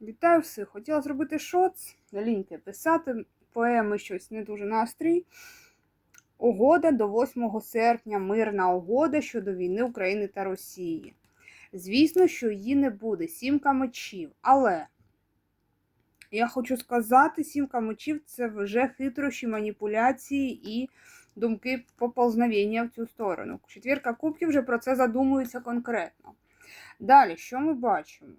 Вітаю всіх! Хотіла зробити шоц, ліньки писати, поеми щось не дуже настрій. Угода до 8 серпня, мирна угода щодо війни України та Росії. Звісно, що її не буде, сімка мечів. Але я хочу сказати, сімка мечів це вже хитрощі, маніпуляції і думки поползновення в цю сторону. Четвірка кубків вже про це задумується конкретно. Далі, що ми бачимо?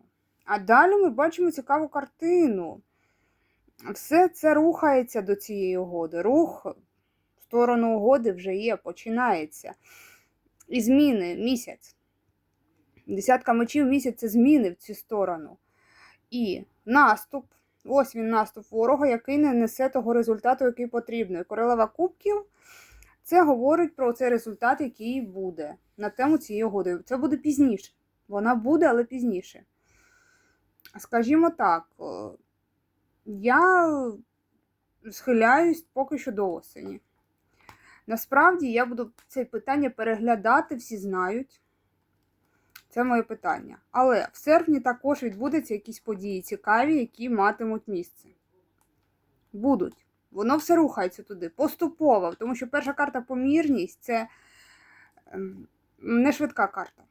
А далі ми бачимо цікаву картину. Все це рухається до цієї угоди. Рух в сторону угоди вже є, починається. І зміни місяць. Десятка мечів місяць це зміни в цю сторону. І наступ. Ось він наступ ворога, який не несе того результату, який потрібен. І Королева кубків це говорить про цей результат, який буде на тему цієї угоди. Це буде пізніше. Вона буде, але пізніше. Скажімо так, е, я схиляюсь поки що до осені. Насправді я буду це питання переглядати, всі знають. Це моє питання. Але в серпні також відбудуться якісь події цікаві, які матимуть місце. Будуть. Воно все рухається туди поступово, тому що перша карта помірність це ем, не швидка карта.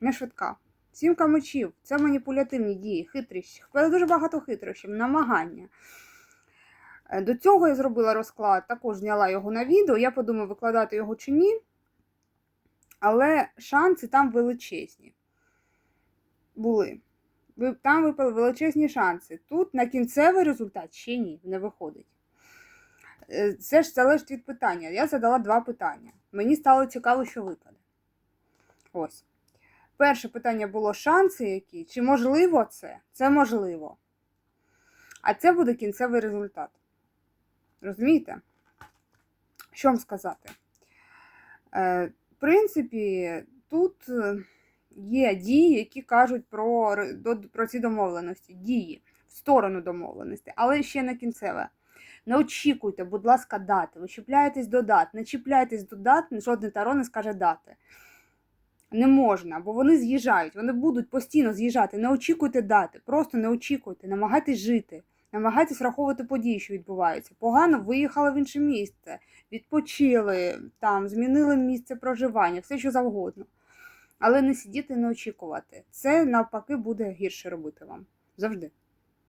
Не швидка. Сімка мечів це маніпулятивні дії, хитрість. Дуже багато хитрощів, намагання. Е, До цього я зробила розклад, також зняла його на відео. Я подумаю, викладати його чи ні. Але шанси там величезні. Були. Там випали величезні шанси. Тут на кінцевий результат ще ні, не виходить. Е, Це ж залежить від питання. Я задала два питання. Мені стало цікаво, що випаде. Ось. Перше питання було шанси які? Чи можливо це? Це можливо. А це буде кінцевий результат. Розумієте? Що вам сказати? Е, в принципі, тут е, є дії, які кажуть про, про ці домовленості. Дії в сторону домовленості, але ще не кінцеве. Не очікуйте, будь ласка, дати. Ви чіпляєтесь до дат. Не чіпляйтесь до дат, жодне таро не скаже дати. Не можна, бо вони з'їжджають, вони будуть постійно з'їжджати. Не очікуйте дати, просто не очікуйте, намагайтесь жити, намагайтесь враховувати події, що відбуваються. Погано виїхали в інше місце, відпочили там, змінили місце проживання, все що завгодно. Але не сидіти, не очікувати. Це навпаки буде гірше робити вам завжди.